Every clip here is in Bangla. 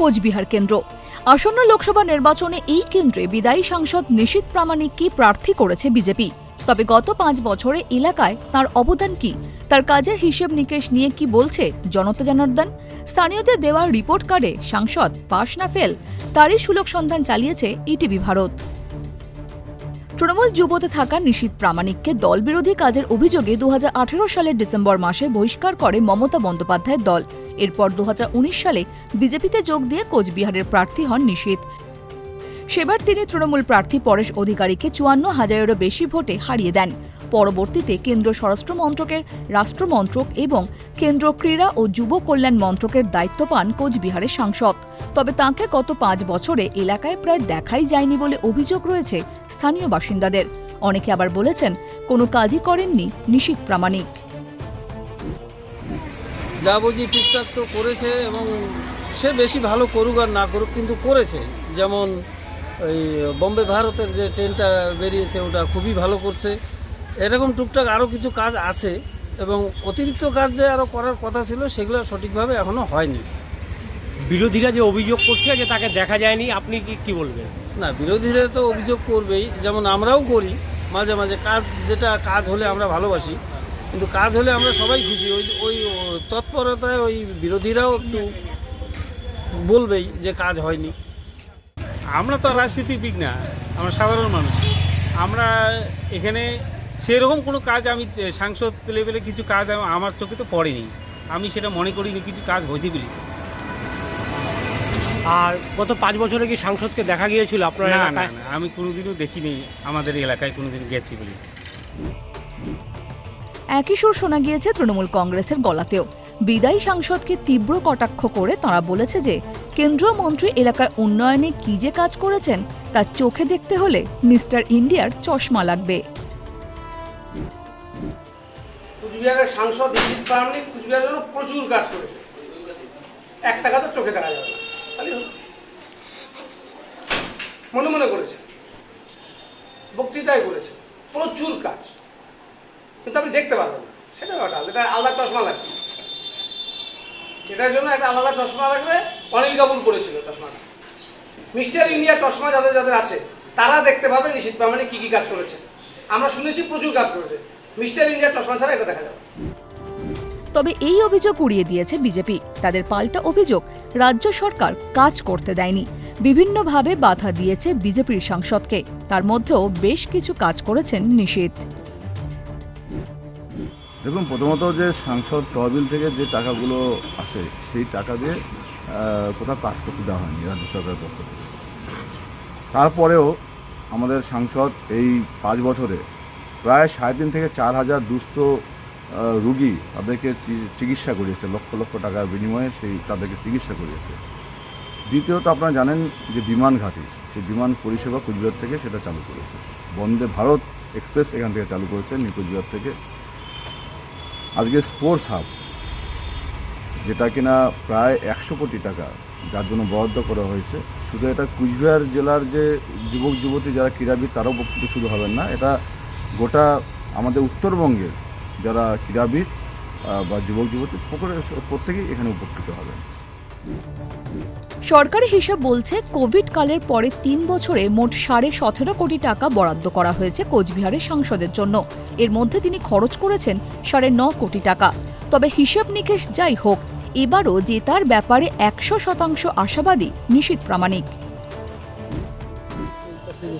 কোচবিহার কেন্দ্র। আসন্ন লোকসভা নির্বাচনে এই কেন্দ্রে বিদায়ী সাংসদ নিশীত প্রামাণিককে প্রার্থী করেছে বিজেপি। তবে গত পাঁচ বছরে এলাকায় তার অবদান কি, তার কাজের হিসেব নিকেশ নিয়ে কি বলছে জনতা জনার্দন? স্থানীয়দের দেওয়া রিপোর্ট কার্ডে সাংসদ পাশ না ফেল, তারই সুলক সন্ধান চালিয়েছে ইটিভি ভারত। তৃণমূল যুবতে থাকা নিশীত প্রামাণিককে দলবিরোধী কাজের অভিযোগে দু হাজার আঠেরো সালের ডিসেম্বর মাসে বহিষ্কার করে মমতা বন্দ্যোপাধ্যায়ের দল। এরপর দু হাজার উনিশ সালে বিজেপিতে যোগ দিয়ে কোচবিহারের প্রার্থী হন নিশীত। সেবার তিনি তৃণমূল প্রার্থী পরেশ অধিকারীকে চুয়ান্ন হাজারেরও বেশি ভোটে হারিয়ে দেন। পরবর্তীতে কেন্দ্র স্বরাষ্ট্র মন্ত্রকের রাষ্ট্রমন্ত্রক এবং কেন্দ্র ক্রীড়া ও যুব কল্যাণ মন্ত্রকের দায়িত্ব পান কোচবিহারের সাংসদ। তবে তাঁকে গত পাঁচ বছরে এলাকায় প্রায় দেখাই যায়নি বলে অভিযোগ রয়েছে স্থানীয় বাসিন্দাদের। অনেকে আবার বলেছেন, কোনো কাজই করেননি নিশীত প্রামাণিক। যা বুঝি টুকটাক তো করেছে এবং সে বেশি ভালো করুক আর না করুক কিন্তু করেছে। যেমন ওই বম্বে ভারতের যে ট্রেনটা বেরিয়েছে ওটা খুবই ভালো করছে। এরকম টুকটাক আরও কিছু কাজ আছে এবং অতিরিক্ত কাজ যে আরও করার কথা ছিল সেগুলো সঠিকভাবে এখনও হয়নি। বিরোধীরা যে অভিযোগ করছে যে তাকে দেখা যায়নি আপনি কি কি বলবেন? না বিরোধীরা তো অভিযোগ করবেই। যেমন আমরাও করি মাঝে মাঝে কাজ যেটা কাজ হলে আমরা ভালোবাসি কিন্তু কাজ হলে আমরা সবাই খুশি। ওই ওই তৎপরতায় ওই বিরোধীরাও একটু বলবেই যে কাজ হয়নি। আমরা তো রাজনীতিবিদ না আমরা সাধারণ মানুষ। আমরা এখানে সেরকম কোনো কাজ আমি সাংসদ লেভেলে কিছু কাজ আমার চোখে তো পড়েনি। আমি সেটা মনে করিনি কিছু কাজ হয়েছে বলে। আর গত পাঁচ বছরে কি সাংসদকে দেখা গিয়েছিল আপনার না না আমি কোনোদিনও দেখিনি আমাদের এলাকায় কোনোদিন গেছি বলে। একই সুর শোনা গিয়েছে তৃণমূল কংগ্রেসের গলাতেও। বিদায়ী সাংসদকে তীব্র কটাক্ষ করে তারা বলেছে যে কেন্দ্রীয় মন্ত্রী এলাকার উন্নয়নে কি যে কাজ করেছেন তা চোখে দেখতে হলে মিস্টার ইন্ডিয়ার চশমা লাগবে। কুচবিহারের সাংসদ নিশীত প্রামাণিক কুচবিহারের জন্য প্রচুর কাজ করেছে। এক টাকা তো চোখে দেখা যাবে মনে মনে করেছে। বক্তৃতায় করেছে। প্রচুর কাজ। কিন্তু আপনি দেখতে পারবেন না। সেটা ওটা এটা আলাদা চশমা লাগবে। এটার জন্য একটা আলাদা চশমা লাগবে। অনিল কাপুর করেছিল চশমাটা। মিস্টার ইন্ডিয়া চশমা যাদের যাদের আছে, তারা দেখতে পাবে নিশীত প্রামাণিক কি কি কাজ করেছে। আমরা শুনেছি প্রচুর কাজ করেছে। মিস্টার ইন্ডিয়ার চশমা ছাড়া এটা দেখা যাবে। তবে এই অভিযোগ উড়িয়ে দিয়েছে বিজেপি। তাদের পাল্টা অভিযোগ রাজ্য সরকার কাজ করতে দেয়নি। বিভিন্নভাবে বাধা দিয়েছে বিজেপির সাংসদকে। তার মধ্যেও বেশ কিছু কাজ করেছেন নিশীত দেখুন প্রথমত যে সাংসদ তহবিল থেকে যে টাকাগুলো আসে সেই টাকা দিয়ে কোথাও কাজ করতে দেওয়া হয়নি রাজ্য সরকারের পক্ষ থেকে। তারপরেও আমাদের সাংসদ এই পাঁচ বছরে প্রায় সাড়ে তিন থেকে চার হাজার দুস্থ রুগী তাদেরকে চিকিৎসা করিয়েছে। লক্ষ লক্ষ টাকার বিনিময়ে সেই তাদেরকে চিকিৎসা করিয়েছে। দ্বিতীয়ত আপনারা জানেন যে বিমান ঘাঁটি, সেই বিমান পরিষেবা কুচবিহার থেকে সেটা চালু করেছে। বন্দে ভারত এক্সপ্রেস এখান থেকে চালু করেছে নিউ কুচবিহার থেকে। আজকে স্পোর্টস হাব, যেটা কিনা প্রায় একশো কোটি টাকা, যার জন্য বরাদ্দ করা হয়েছে। শুধু এটা কুচবিহার জেলার যে যুবক যুবতী যারা ক্রীড়াবিদ, তারাও উপকৃত শুধু হবেন না। এটা গোটা আমাদের উত্তরবঙ্গের যারা ক্রীড়াবিদ বা যুবক যুবতী প্রত্যেকে- প্রত্যেকেই এখানে উপকৃত হবেন। সরকারি হিসাব বলছে কোভিড কালের পরে তিন বছরে মোট সাড়ে সতেরো কোটি টাকা বরাদ্দ করা হয়েছে কোচবিহারের সাংসদের জন্য। এর মধ্যে তিনি খরচ করেছেন সাড়ে ন কোটি টাকা। তবে হিসাব নিকেশ যাই হোক এবারও জেতার ব্যাপারে একশো শতাংশ আশাবাদী নিশীত প্রামাণিক।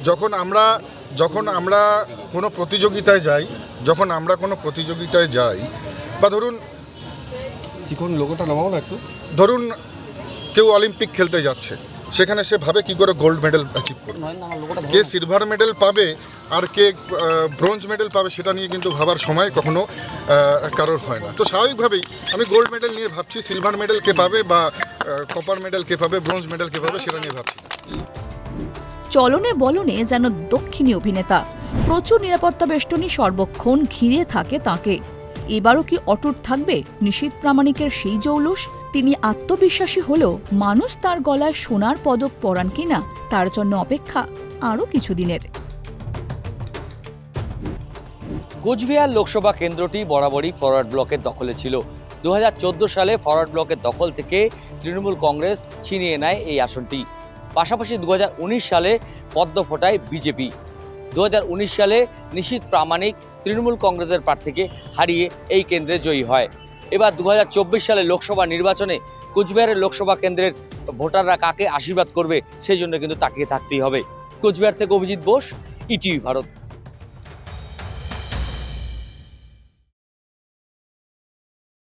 যখন আমরা যখন আমরা কোনো প্রতিযোগিতায় যাই যখন আমরা কোনো প্রতিযোগিতায় যাই বা ধরুন লোগোটা নামাও না একটু। ধরুন কেউ অলিম্পিক খেলতে যাচ্ছে সেখানে সে ভাবে কি করে গোল্ড মেডেল অ্যাচিভ করবে। কে সিলভার মেডেল পাবে আর কে ব্রোঞ্জ মেডেল পাবে সেটা নিয়ে কিন্তু ভাবার সময় কখনো কারোর হয় না। তো স্বাভাবিকভাবেই আমি গোল্ড মেডেল নিয়ে ভাবছি সিলভার মেডেল কে পাবে বা কপার মেডেল কে পাবে ব্রোঞ্জ মেডেল কে পাবে সেটা নিয়ে ভাবছি না। চলনে বলনে যেন দক্ষিণী অভিনেতা প্রচুর নিরাপত্তা বেষ্টনী সর্বক্ষণ ঘিরে থাকে তাকে। এবারও কি অটুট থাকবে নিশীত প্রামাণিকের সেই জৌলুস? তিনি আত্মবিশ্বাসী হলেও মানুষ তার গলায় সোনার পদক পরান কিনা, তার জন্য অপেক্ষা আরও কিছুদিনের। কোচবিহার লোকসভা কেন্দ্রটি বরাবরই ফরওয়ার্ড ব্লকের দখলে ছিল। দু হাজার চোদ্দ সালে ফরওয়ার্ড ব্লকের দখল থেকে তৃণমূল কংগ্রেস ছিনিয়ে নেয় এই আসনটি। পাশাপাশি দু হাজার উনিশ সালে পদ্ম ফোটায় বিজেপি। দু হাজার উনিশ সালে নিশীত প্রামাণিক তৃণমূল কংগ্রেসের প্রার্থীকে হারিয়ে এই কেন্দ্রে জয়ী হয়। এবার দু সালে লোকসভা নির্বাচনে কোচবিহারের লোকসভা কেন্দ্রের ভোটাররা কাকে আশীর্বাদ করবে সেই জন্য কিন্তু তাকিয়ে থাকতেই হবে। কোচবিহার থেকে অভিজিৎ বোস, ইটিভি ভারত।